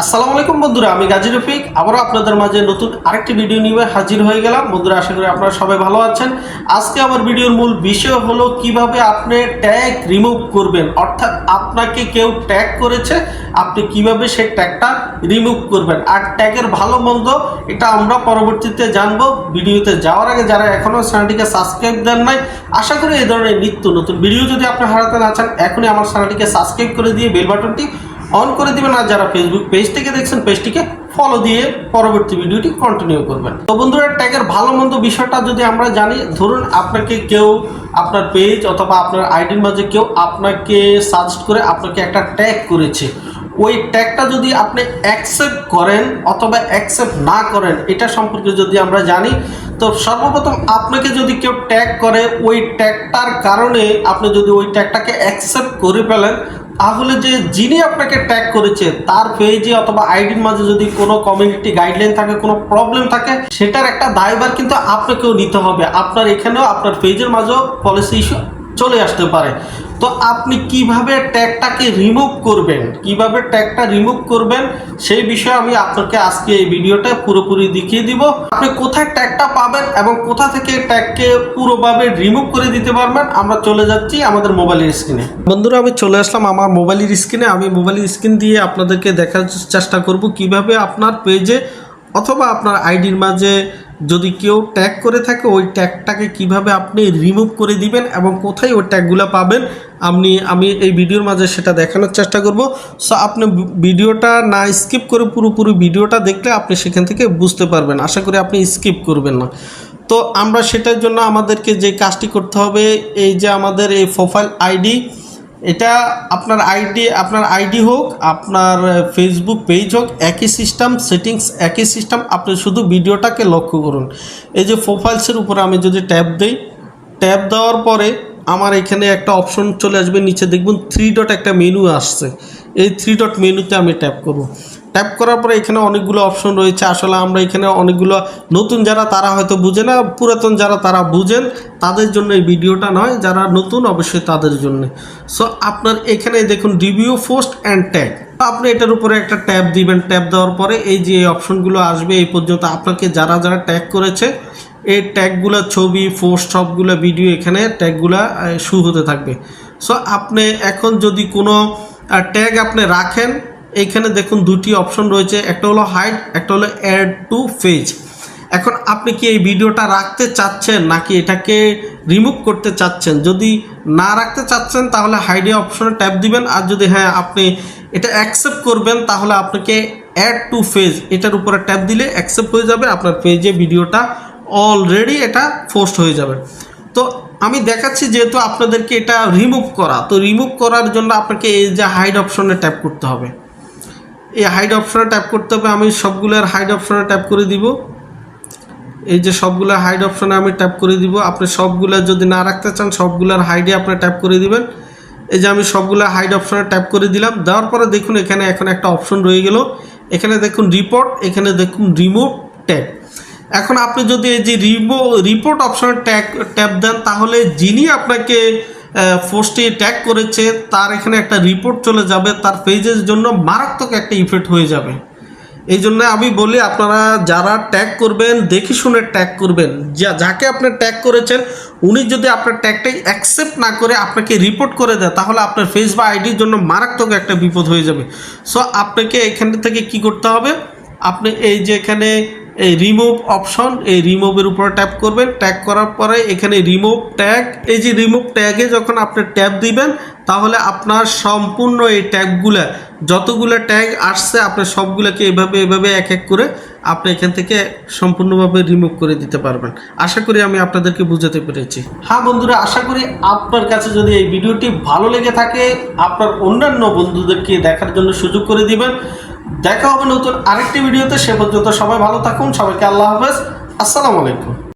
আসসালামু আলাইকুম বন্ধুরা, আমি গাজী রফিক। আবারও আপনাদের মাঝে নতুন আরেকটি ভিডিও নিয়ে হাজির হয়ে গেলাম। বন্ধুরা, আশা করি আপনারা সবাই ভালো আছেন। আজকে আমার ভিডিওর মূল বিষয় হলো কীভাবে আপনি ট্যাগ রিমুভ করবেন। অর্থাৎ আপনাকে কেউ ট্যাগ করেছে, আপনি কীভাবে সেই ট্যাগটা রিমুভ করবেন। আর ট্যাগের ভালো মন্দ, এটা আমরা পরবর্তীতে জানব। ভিডিওতে যাওয়ার আগে যারা এখনও চ্যানেলটিকে সাবস্ক্রাইব দেন নাই, আশা করি এই ধরনের নিত্য নতুন ভিডিও যদি আপনি হারাতে না চান, এখনই আমার চ্যানেলটিকে সাবস্ক্রাইব করে দিয়ে বেল বাটনটি অন করে দিবেন আর যারা ফেসবুক পেজ থেকে দেখছেন পেজটিকে ফলো দিয়ে পরবর্তী ভিডিওটি কন্টিনিউ করবেন। তো বন্ধুরা ট্যাগের ভালো মন্দ বিষয়টা যদি আমরা জানি, ধরুন আপনাকে কেউ আপনার পেজ অথবা আপনার আইডির মাঝে কেউ আপনাকে সাজেস্ট করে আপনাকে একটা ট্যাগ করেছে, ওই ট্যাগটা যদি আপনি অ্যাকসেপ্ট করেন অথবা অ্যাকসেপ্ট না করেন, এটা সম্পর্কে যদি আমরা জানি, তো সর্বপ্রথম আপনাকে যদি কেউ ট্যাগ করে, ওই ট্যাগটার কারণে আপনি যদি ওই ট্যাগটাকে অ্যাকসেপ্ট করে ফেলেন তাহলে যে যিনি আপনাকে ট্যাগ করেছে, তার পেজে অথবা আইডির মাঝে যদি কোনো কমিউনিটি গাইডলাইন থাকে, কোনো প্রবলেম থাকে, সেটার একটা দায়ভার কিন্তু আপনাকেও নিতে হবে। আপনার এখানেও আপনার পেজের মাঝেও পলিসি ইস্যু চলে আসতে পারে। তো আপনি কীভাবে ট্যাগটাকে রিমুভ করবেন? কীভাবে ট্যাগটা রিমুভ করবেন? সেই বিষয়ে আমি আপনাকে আজকে এই ভিডিওটা পুরোপুরি দেখিয়ে দিব। আপনি কোথায় ট্যাগটা পাবেন এবং কোথা থেকে ট্যাগকে পুরোভাবে রিমুভ করে দিতে পারবেন, আমরা চলে যাচ্ছি আমাদের মোবাইলের স্ক্রিনে। বন্ধুরা, আমি চলে আসলাম আমার মোবাইলের স্ক্রিনে। আমি মোবাইলের স্ক্রিন দিয়ে আপনাদেরকে দেখার চেষ্টা করব কীভাবে আপনার পেজে অথবা আপনার আইডির মাঝে যদি কেউ ট্যাগ করে থাকে, ওই ট্যাগটাকে কীভাবে আপনি রিমুভ করে দিবেন এবং কোথায় ওই ট্যাগগুলো পাবেন, আপনি, আমি এই ভিডিওর মাঝে সেটা দেখানোর চেষ্টা করব। সো আপনি ভিডিওটা না স্কিপ করে পুরোপুরি ভিডিওটা দেখলে আপনি সেখান থেকে বুঝতে পারবেন। আশা করি আপনি স্কিপ করবেন না। তো আমরা সেটার জন্য আমাদেরকে যে কাজটি করতে হবে, এই যে আমাদের এই প্রোফাইল আইডি এটা আপনার আইডি আপনার আইডি হোক, আপনার ফেসবুক পেজ হোক, একই সিস্টেম সেটিংস একই সিস্টেম আপনি শুধু ভিডিওটাকে লক্ষ্য করুন। এই যে প্রোফাইলসের উপরে আমি যদি ট্যাপ দিই ট্যাপ দেওয়ার পরে আমার এখানে একটা অপশন চলে আসবে, নিচে দেখবেন থ্রি ডট একটা মেনু আসছে। এই থ্রি ডট মেনুতে আমি ট্যাপ করব। ট্যাপ করার পরে এখানে অনেকগুলো অপশন রয়েছে। আসলে আমরা এখানে অনেকগুলো নতুন যারা তারা হয়তো বুঝে না, পুরাতন যারা তারা বুঝেন, তাদের জন্য এই ভিডিওটা নয়, যারা নতুন অবশ্যই তাদের জন্য। সো আপনার এখানে দেখুন রিভিউ পোস্ট অ্যান্ড ট্যাগ আপনি এটার উপরে একটা ট্যাব দিবেন। ট্যাব দেওয়ার পরে এই যে অপশনগুলো আসবে, এই পর্যন্ত আপনাকে যারা যারা ট্যাগ করেছে, এই ট্যাগগুলো ছবি পোস্ট সবগুলো ভিডিও এখানে ট্যাগগুলো শু হতে থাকবে। সো আপনি এখন যদি কোনো ট্যাগ আপনি রাখেন এইখানে দেখুন দুটি অপশন রয়েছে, একটা হলো হাইড একটা হলো অ্যাড টু ফেজ। এখন আপনি কি এই ভিডিওটা রাখতে চাচ্ছেন নাকি এটাকে রিমুভ করতে চাচ্ছেন? যদি না রাখতে চাচ্ছেন তাহলে হাইডে অপশনে ট্যাপ দিবেন, আর যদি হ্যাঁ আপনি এটা অ্যাকসেপ্ট করবেন তাহলে আপনাকে অ্যাড টু ফেজ এটার উপরে ট্যাপ দিলে অ্যাকসেপ্ট হয়ে যাবে, আপনার পেজে ভিডিওটা অলরেডি এটা পোস্ট হয়ে যাবে। তো আমি দেখাচ্ছি যেহেতু আপনাদেরকে এটা রিমুভ করা, তো রিমুভ করার জন্য আপনাকে এই যে হাইড অপশনে ট্যাপ করতে হবে। এই হাইড অপশনে ট্যাপ করতে হবে, আমি সবগুলোর হাইড অপশনে ট্যাপ করে দিব। এই যে সবগুলো হাইড অপশনে আমি ট্যাপ করে দিব, আপনি সবগুলো যদি না রাখতে চান, সবগুলোর হাইডে আপনি ট্যাপ করে দিবেন। এই যে আমি সবগুলো হাইড অপশনে ট্যাপ করে দিলাম, দেওয়ার পরে দেখুন এখানে এখন একটা অপশন রয়ে গেল। এখানে দেখুন রিপোর্ট এখানে দেখুন রিমুভ ট্যাগ এখন আপনি যদি এই যে রিমো রিপোর্ট অপশনে ট্যাগ ট্যাপ দেন, তাহলে যিনি আপনাকে পোস্টে ট্যাগ করেছে, তার এখানে একটা রিপোর্ট চলে যাবে, তার পেজের জন্য মারাত্মক একটা ইফেক্ট হয়ে যাবে। এই জন্য আমি বলি, আপনারা যারা ট্যাগ করবেন, দেখে শুনে ট্যাগ করবেন। যা যাকে আপনি ট্যাগ করেছেন, উনি যদি আপনার ট্যাগটাই অ্যাকসেপ্ট না করে আপনাকে রিপোর্ট করে দেয়, তাহলে আপনার ফেস বা আইডির জন্য মারাত্মক একটা বিপদ হয়ে যাবে। সো আপনাকে এখান থেকে কি করতে হবে? আপনি এই যে এখানে এই রিমুভ অপশন এই রিমুভের উপরে ট্যাপ করবেন। ট্যাগ করার পরে এখানে রিমুভ ট্যাগ এই যে রিমুভ ট্যাগে যখন আপনি ট্যাপ দিবেন, তাহলে আপনার সম্পূর্ণ এই ট্যাগগুলো যতগুলো ট্যাগ আসছে, আপনি সবগুলোকে এভাবে এভাবে এক এক করে আপনি এখান থেকে সম্পূর্ণভাবে রিমুভ করে দিতে পারবেন। আশা করি আমি আপনাদেরকে বুঝাতে পেরেছি। হ্যাঁ বন্ধুরা, আশা করি আপনার কাছে যদি এই ভিডিওটি ভালো লেগে থাকে, আপনার অন্যান্য বন্ধুদেরকে দেখার জন্য সুযোগ করে দিবেন। দেখা হবে নতুন আরেকটি ভিডিওতে, সে পর্যন্ত সবাই ভালো থাকুন, সবাইকে আল্লাহ হাফেজ। আসসালামু আলাইকুম।